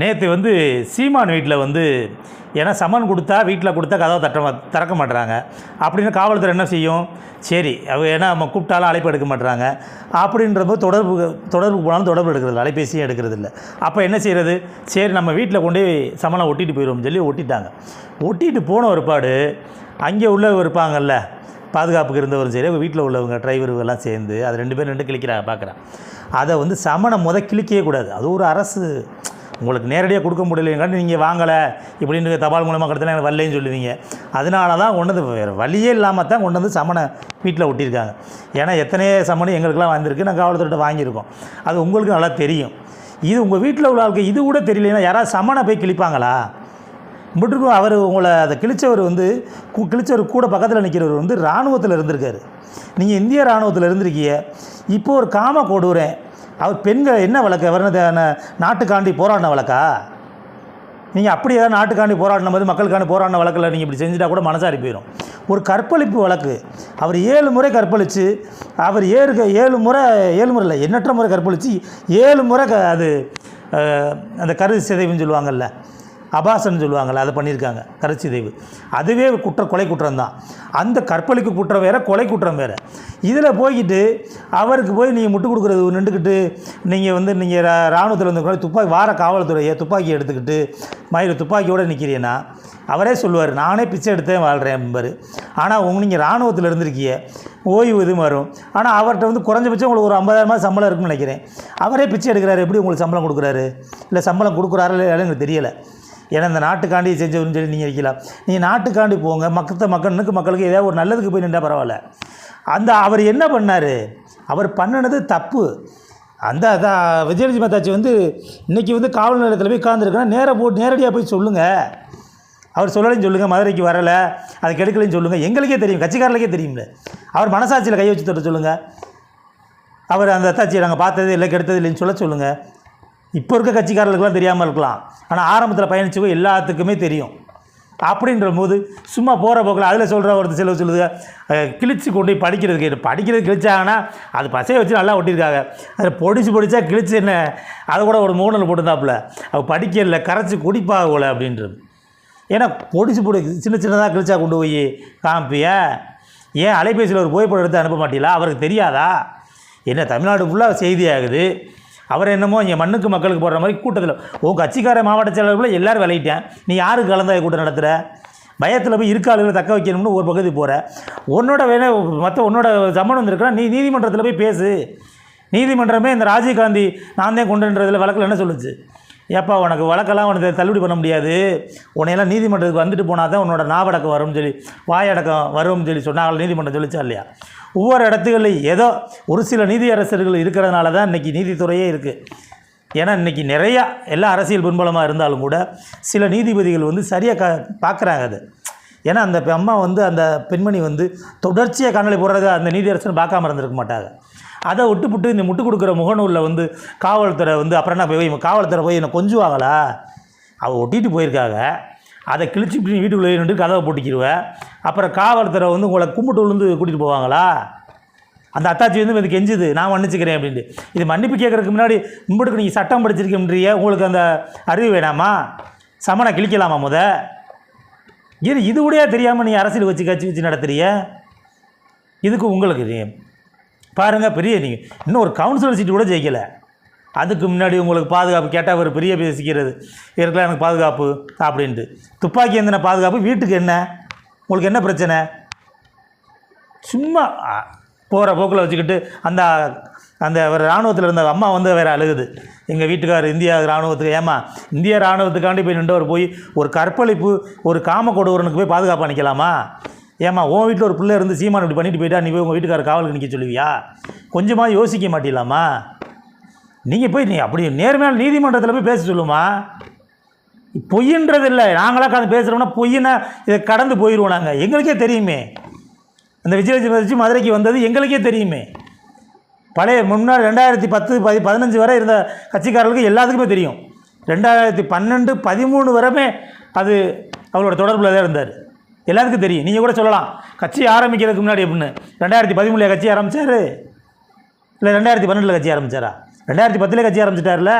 நேற்று வந்து சீமான் வீட்டில் வந்து ஏன்னா சமன் கொடுத்தா வீட்டில் கொடுத்தா கதவை தட்ட திறக்க மாட்டுறாங்க அப்படின்னு காவல்துறை என்ன செய்யும்? சரி அவ ஏன்னா நம்ம கூப்பிட்டாலும் அழைப்பு எடுக்க மாட்டுறாங்க அப்படின்றபோது தொடர்பு தொடர்பு போனாலும் தொடர்பு எடுக்கிறது அலைபேசியும் எடுக்கிறது இல்லை அப்போ என்ன செய்கிறது சரி நம்ம வீட்டில் கொண்டு போய் சமனை ஒட்டிட்டு போயிடுவோம் சொல்லி ஒட்டிட்டாங்க. ஒட்டிட்டு போன ஒருபாடு அங்கே உள்ள இருப்பாங்கல்ல பாதுகாப்புக்கு இருந்தவரும் சரி வீட்டில் உள்ளவங்க டிரைவருங்கெல்லாம் எல்லாம் சேர்ந்து அது ரெண்டு பேரும் ரெண்டு கிழிக்கிறாங்க பார்க்குறேன் அதை வந்து சமனை முத கிழிக்கவே கூடாது. அது ஒரு அரசு உங்களுக்கு நேரடியாக கொடுக்க முடியலைங்காட்டி நீங்கள் வாங்கலை. இப்படின்னு தபால் மூலமாக கடத்தினா எனக்கு வரலன்னு சொல்லுவீங்க. அதனால தான் கொண்டு வந்து வேறு வழியே இல்லாமல் தான் கொண்டு வந்து சமனை வீட்டில் ஒட்டியிருக்காங்க. ஏன்னா எத்தனையோ சமனு எங்களுக்கெல்லாம் வந்திருக்கு. நான் காவல்துறையிட்ட வாங்கியிருக்கோம். அது உங்களுக்கு நல்லா தெரியும். இது உங்கள் வீட்டில் உள்ள ஆளுக்கு இது கூட தெரியலன்னா யாராவது சமனை போய் கிழிப்பாங்களா? இப்படிருக்கும் அவர் உங்களை அதை கிழிச்சவர் வந்து கிழிச்சவர் கூட பக்கத்தில் நிற்கிறவர் வந்து இராணுவத்தில் இருந்திருக்காரு. நீங்கள் இந்திய இராணுவத்தில் இருந்திருக்கீங்க. இப்போ ஒரு காம கொடுறேன் அவர் பெண்கள் என்ன வழக்கு? அவர் நாட்டுக்காண்டி போராடின வழக்கா? நீங்கள் அப்படி ஏதாவது நாட்டுக்காண்டி போராடின போது மக்களுக்காண்டி போராடின வழக்கில் நீங்கள் இப்படி செஞ்சுட்டா கூட மனசாரி போயிடும் ஒரு கற்பழிப்பு வழக்கு. அவர் ஏழு முறை கற்பழித்து அவர் ஏழு ஏழு முறை ஏழு முறை இல்லை எண்ணற்ற முறை கற்பழித்து ஏழு முறை க அது அந்த கருது சிதைவுன்னு சொல்லுவாங்கல்ல அபாசன்னு சொல்லுவாங்கள்ல அதை பண்ணியிருக்காங்க. கருச்சிதைவு அதுவே குற்ற கொலை குற்றம் தான். அந்த கற்பழிப்பு குற்றம் வேறு கொலை குற்றம் வேறு. இதில் போய்கிட்டு அவருக்கு போய் நீங்கள் முட்டு கொடுக்குறது நின்றுக்கிட்டு நீங்கள் வந்து நீங்கள் இராணுவத்தில் வந்து துப்பாக்கி வார காவல்துறையை துப்பாக்கி எடுத்துக்கிட்டு மயில் துப்பாக்கியோடு நிற்கிறீன்னா அவரே சொல்லுவார் நானே பிச்சை எடுத்தேன் வாழ்கிறேன் என்பார். ஆனால் உங்க நீங்கள் இராணுவத்தில் இருந்திருக்கிய ஓய்வு இது வரும். ஆனால் அவர்கிட்ட வந்து குறைஞ்சபட்சம் உங்களுக்கு ஒரு ஐம்பதாயிரமா சம்பளம் இருக்குன்னு நினைக்கிறேன். அவரே பிச்சை எடுக்கிறாரு எப்படி உங்களுக்கு சம்பளம் கொடுக்குறாரு? இல்லை சம்பளம் கொடுக்குறாரு இல்லை எனக்கு தெரியலை. ஏன்னா இந்த நாட்டுக்காண்டி செஞ்சவர்னு சொல்லி நீங்கள் வைக்கலாம் நீங்கள் நாட்டுக்காண்டி போங்க. மக்கத்த மக்களுக்கு மக்களுக்கு ஏதாவது ஒரு நல்லதுக்கு போய் நின்றா பரவாயில்ல. அந்த அவர் என்ன பண்ணார்? அவர் பண்ணினது தப்பு. அந்த அதான் விஜயலட்சுமி மத்தாச்சி வந்து இன்றைக்கி வந்து காவல் நிலையத்தில் போய் உட்காந்துருக்கேன் நேராக போட்டு நேரடியாக போய் சொல்லுங்கள் அவர் சொல்லலைன்னு சொல்லுங்கள் மதுரைக்கு வரலை. அது கெடுக்கலைன்னு சொல்லுங்கள் எங்களுக்கே தெரியும். கட்சிக்காரர்களுக்கே தெரியும்ல. அவர் மனசாட்சியில் கை வச்சு தொட்ட சொல்லுங்கள் அவர் அந்த அத்தாச்சியை நாங்கள் பார்த்தது இல்லை கெடுத்தது இல்லைன்னு சொல்ல சொல்லுங்கள் இப்போ இருக்க கட்சிக்காரர்களுக்கெல்லாம் தெரியாமல் இருக்கலாம். ஆனால் ஆரம்பத்தில் பயணிச்சவங்க எல்லாத்துக்குமே தெரியும். அப்படின்ற போது சும்மா போகிற போக்கில் அதில் சொல்கிற ஒருத்தர் சில சொல்லுது கிழிச்சு கொண்டு போய் படிக்கிறதுக்கு படிக்கிறது கிழிச்சாங்கன்னா அது பசையை வச்சு நல்லா ஒட்டியிருக்காங்க. அதில் பொடிச்சு பொடிச்சா கிழிச்சு என்ன? அதை கூட ஒரு மூணில் போட்டுருந்தாப்புல. அவ படிக்கல கரைச்சி குடிப்பாகல போல அப்படின்றது. ஏன்னா பொடிச்சு பொடி சின்ன சின்னதாக கிழிச்சா கொண்டு போய் காமிப்பிய? ஏன் அலைபேசியில் ஒரு புகைப்படம் எடுத்து அனுப்ப மாட்டீங்களா? அவருக்கு தெரியாதா? என்ன தமிழ்நாடு ஃபுல்லாக செய்தி ஆகுது அவர் என்னமோ இங்கே மண்ணுக்கு மக்களுக்கு போடுற மாதிரி கூட்டத்தில் உன் கட்சிக்கார மாவட்ட செயலாளர்களை எல்லாரும் விளையிட்டேன் நீ யாருக்கு கலந்த கூட்டம் நடத்துகிற பயத்தில் போய் இருக்காளுகளை தக்க வைக்கணும்னு ஒரு பகுதி போகிற உன்னோட வேணா மற்ற உன்னோட சம்மன் வந்திருக்கிறா நீ நீதிமன்றத்தில் போய் பேசு. நீதிமன்றமே இந்த ராஜீவ்காந்தி நான் தான் கொண்டுன்றதில் வழக்கில் என்ன சொல்லுச்சு? ஏப்பா உனக்கு வழக்கெல்லாம் உனக்கு தள்ளுபடி பண்ண முடியாது. உன்னையெல்லாம் நீதிமன்றத்துக்கு வந்துட்டு போனால் தான் உன்னோட நாவடக்கம் வரும்னு சொல்லி வாயடக்கம் வரும்னு சொல்லி சொன்னாங்களே நீதிமன்றம் சொல்லிச்சா இல்லையா? ஒவ்வொரு இடத்துகளையும் ஏதோ ஒரு சில நீதியரசர்கள் இருக்கிறதுனால தான் இன்றைக்கி நீதித்துறையே இருக்குது ஏன்னா இன்றைக்கி நிறையா எல்லா அரசியல் பின்பலமாக இருந்தாலும் கூட சில நீதிபதிகள் வந்து சரியாக க பார்க்குறாங்க அது. ஏன்னா அந்த அம்மா வந்து அந்த பெண்மணி வந்து தொடர்ச்சியாக கண்ணலை போடுறத அந்த நீதியரசன் பார்க்காம இருந்திருக்க மாட்டாங்க. அதை விட்டுப்புட்டு இந்த முட்டு கொடுக்குற முகநூலில் வந்து காவல்துறை வந்து அப்புறம் என்ன போய் காவல்துறை போய் என்னை கொஞ்சுவாங்களா? அவள் ஒட்டிட்டு போயிருக்காங்க. அதை கிழிச்சு இப்படி வீட்டுக்குள்ளே நின்று கதவை போட்டுக்கிடுவேன் அப்புறம் காவல்துறை வந்து உங்களை கும்பிட்டு விழுந்து கூட்டிகிட்டு போவாங்களா? அந்த அத்தாச்சி வந்து இது கெஞ்சுது. நான் மன்னிச்சுக்கிறேன் அப்படின்ட்டு. இது மன்னிப்பு கேட்குறதுக்கு முன்னாடி கும்பிட்டுக்கு நீங்கள் சட்டம் படிச்சிருக்கின்றிய உங்களுக்கு அந்த அறிவு வேணாமா? சமனை கிழிக்கலாமா முத? இது இது கூடயே தெரியாமல் நீ அரசியல் வச்சு கட்சி வச்சு நடத்துறிய இதுக்கு உங்களுக்கு பாருங்கள் பெரிய நீங்கள் இன்னும் ஒரு கவுன்சிலர் சீட்டு கூட ஜெயிக்கலை. அதுக்கு முன்னாடி உங்களுக்கு பாதுகாப்பு கேட்டால் ஒரு பெரிய பேசிக்கிறது. இருக்கலாம் எனக்கு பாதுகாப்பு அப்படின்ட்டு. துப்பாக்கி எந்தின பாதுகாப்பு வீட்டுக்கு என்ன? உங்களுக்கு என்ன பிரச்சனை? சும்மா போகிற போக்கில் வச்சுக்கிட்டு அந்த அந்த இராணுவத்தில் இருந்த அம்மா வந்து வேறு அழுகுது. எங்கள் வீட்டுக்காரர் இந்தியா இராணுவத்துக்கு ஏமா இந்திய இராணுவத்துக்காண்டி போய் நின்றவர் போய் ஒரு கற்பழிப்பு ஒரு காம கொடுவரனுக்கு போய் பாதுகாப்பாக நிற்கலாமா ஏமா உன் வீட்டில் ஒரு பிள்ளை இருந்து சீமான் இப்படி பண்ணிட்டு போயிட்டா நீ போய் உங்கள் வீட்டுக்கார காவலுக்கு நிற்க சொல்லுவியா? கொஞ்சமாக யோசிக்க மாட்டிலாமா நீங்கள் போய் நீ அப்படி நேர்மையான நீதிமன்றத்தில் போய் பேச சொல்லுமா? பொய்ன்றது இல்லை நாங்களாம் கலந்து பேசுகிறோம்னா பொய்யினா இதை கடந்து போயிடுவோம் நாங்கள் எங்களுக்கே தெரியுமே. அந்த விஜயலட்சுமி வச்சு மதுரைக்கு வந்தது எங்களுக்கே தெரியுமே. பழைய முன்னாடி ரெண்டாயிரத்தி பத்து பதி பதினஞ்சு வரை இருந்த கட்சிக்காரர்களுக்கு எல்லாத்துக்குமே தெரியும். ரெண்டாயிரத்தி பன்னெண்டு பதிமூணு வரமே அது அவரோட தொடர்பில் தான் இருந்தார். எல்லாத்துக்கும் தெரியும். நீங்கள் கூட சொல்லலாம். கட்சி ஆரம்பிக்கிறதுக்கு முன்னாடி எப்படின்னு. ரெண்டாயிரத்தி பதிமூணில் கட்சி ஆரம்பித்தார் இல்லை ரெண்டாயிரத்தி பன்னெண்டில் கட்சி ஆரம்பித்தாரா ரெண்டாயிரத்தி பத்தில் கட்சி ஆரம்பிச்சிட்டார்ல.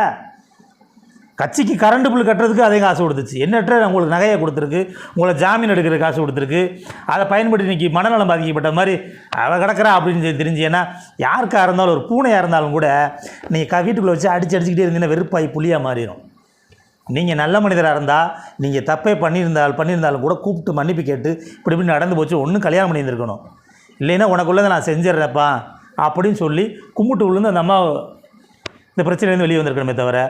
கட்சிக்கு கரண்ட் பில் கட்டுறதுக்கு அதே காசு கொடுத்துச்சு. எண்ணற்ற உங்களுக்கு நகையை கொடுத்துருக்கு உங்களை ஜாமீன் எடுக்கிற காசு கொடுத்துருக்கு அதை பயன்படுத்தி இன்றைக்கி மனநலம் பாதிக்கப்பட்ட மாதிரி அவள் கிடக்கிறா அப்படின்னு சொல்லி தெரிஞ்சு ஏன்னா யாருக்காக இருந்தாலும் ஒரு பூனையாக இருந்தாலும் கூட நீங்கள் க வீட்டுக்குள்ளே வச்சு அடிச்சு அடிச்சுக்கிட்டே இருந்தீங்கன்னா வெறுப்பாய் புளியாக மாறிடும் நீங்கள் நல்ல மனிதராக இருந்தால் நீங்கள் தப்பே பண்ணியிருந்தால் பண்ணியிருந்தாலும் கூட கூப்பிட்டு மன்னிப்பு கேட்டு இப்படி இப்படி நடந்து போச்சு ஒன்றும் கல்யாணம் பண்ணியிருந்துருக்கணும். இல்லைன்னா உனக்குள்ளதை நான் செஞ்சிடுறேன்ப்பா அப்படின்னு சொல்லி கும்பிட்டு விழுந்து அந்த அம்மா இந்த பிரச்சனையிலேருந்து வெளியே வந்திருக்கணுமே தவிர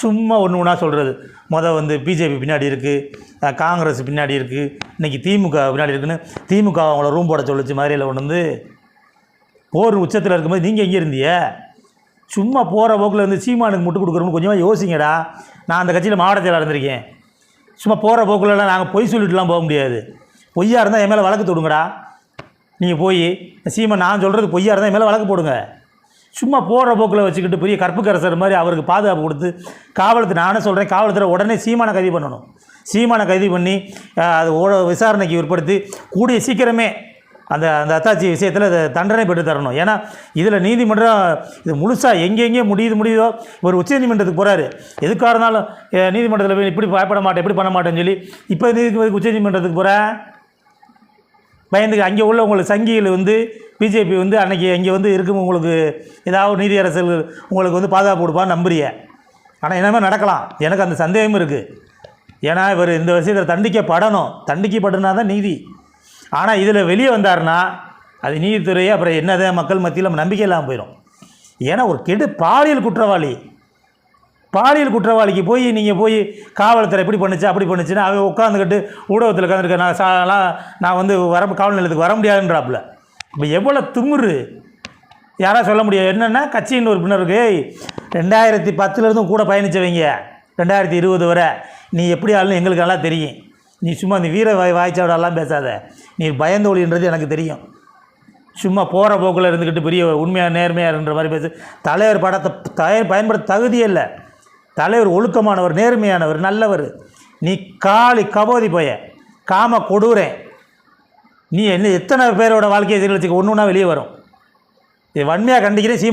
சும்மா ஒன்று ஒன்றா சொல்கிறது மொதல் வந்து பிஜேபி பின்னாடி இருக்குது காங்கிரஸ் பின்னாடி இருக்குது இன்றைக்கி திமுக பின்னாடி இருக்குன்னு திமுக அவங்கள ரூம் போட சொல்லிச்சு மாதிரியில் கொண்டு வந்து போர் உச்சத்தில் இருக்கும்போது நீங்கள் எங்கே இருந்தீங்க? சும்மா போகிற போக்கில் வந்து சீமானுக்கு முட்டு கொடுக்குறோம்னு கொஞ்சமாக யோசிங்கடா. நான் அந்த கட்சியில் மாவட்ட செயலாளர் இருந்திருக்கேன். சும்மா போகிற போக்குலலாம் நாங்கள் பொய் சொல்லிட்டுலாம் போக முடியாது. பொய்யா இருந்தால் என் மேலே வழக்கு தொடுங்கடா. நீங்கள் போய் சீமா நான் சொல்கிறது பொய்யா இருந்தால் என் மேலே வழக்கு போடுங்க. சும்மா போகிற போக்கில் வச்சுக்கிட்டு பெரிய கற்புக்கரசர் மாதிரி அவருக்கு பாதுகாப்பு கொடுத்து காவலத்தில் நானே சொல்கிறேன் காவல்துறை உடனே சீமான கைது பண்ணணும். சீமானை கைது பண்ணி அது ஓட விசாரணைக்கு உட்படுத்தி கூடிய சீக்கிரமே அந்த அந்த அத்தாச்சி விஷயத்தில் அதை தண்டனை பெற்று தரணும். ஏன்னா இதில் நீதிமன்றம் இது முழுசாக எங்கெங்கே முடியுது முடியுதோ ஒரு உச்சநீதிமன்றத்துக்கு போகிறாரு எதுக்காக இருந்தாலும் நீதிமன்றத்தில் போய் இப்படி பயப்பட மாட்டேன் இப்படி பண்ண மாட்டேன்னு சொல்லி இப்போ நீதி உச்சநீதிமன்றத்துக்கு போகிறேன் பயந்துக்கு அங்கே உள்ள உங்களுக்கு சங்கிகள் வந்து பிஜேபி வந்து அன்றைக்கி இங்கே வந்து இருக்கும் உங்களுக்கு ஏதாவது நீதியரசர்கள் உங்களுக்கு வந்து பாதுகாப்பு கொடுப்பான்னு நம்புறிய ஆனால் என்னமே நடக்கலாம்? எனக்கு அந்த சந்தேகமும் இருக்குது ஏன்னா இவர் இந்த விஷயத்தில் தண்டிக்கப்படணும். தண்டிக்கப்படனா தான் நீதி. ஆனால் இதில் வெளியே வந்தார்னா அது நீதித்துறையே அப்புறம் என்னதான் மக்கள் மத்தியில் நம்ம நம்பிக்கை இல்லாமல் போயிடும் ஏன்னா ஒரு கெடு பாலியல் குற்றவாளி. பாலியல் குற்றவாளிக்கு போய் நீங்கள் போய் காவல்துறை எப்படி பண்ணுச்சு அப்படி பண்ணுச்சுன்னா அவன் உட்காந்துக்கிட்டு ஊடகத்தில் உட்காந்துருக்க நான் சாலாம் நான் வந்து வர காவல் நிலையத்துக்கு வர முடியாதுன்றாப்புல. இப்போ எவ்வளோ திமுரு. யாராவது சொல்ல முடியாது என்னென்னா கட்சியின் உறுப்பினருக்கு ஏய் ரெண்டாயிரத்தி பத்துலேருந்தும் கூட பயணித்தவங்க ரெண்டாயிரத்தி இருபது வரை. நீ எப்படி ஆளுன்னு எங்களுக்கு நல்லா தெரியும். நீ சும்மா இந்த வீர வாய் வாய்ச்சாவடெல்லாம் பேசாத. நீ பயந்தோழின்றது எனக்கு தெரியும். சும்மா போகிற போக்கில் இருந்துக்கிட்டு பெரிய உண்மையாக நேர்மையாக இருன்ற மாதிரி பேசு. தலைவர் படத்தை தயார் பயன்படுத்த தகுதியே இல்லை. தலைவர் ஒழுக்கமானவர் நேர்மையானவர் நல்லவர். நீ காளி கபோதி போய காம கொடூரன் நீ என்ன எத்தனை பேரோட வாழ்க்கையை சீரழிச்சுக்க ஒன்று ஒன்றா வெளியே வரும். இது வன்மையாக கண்டிக்கிறேன் சீமா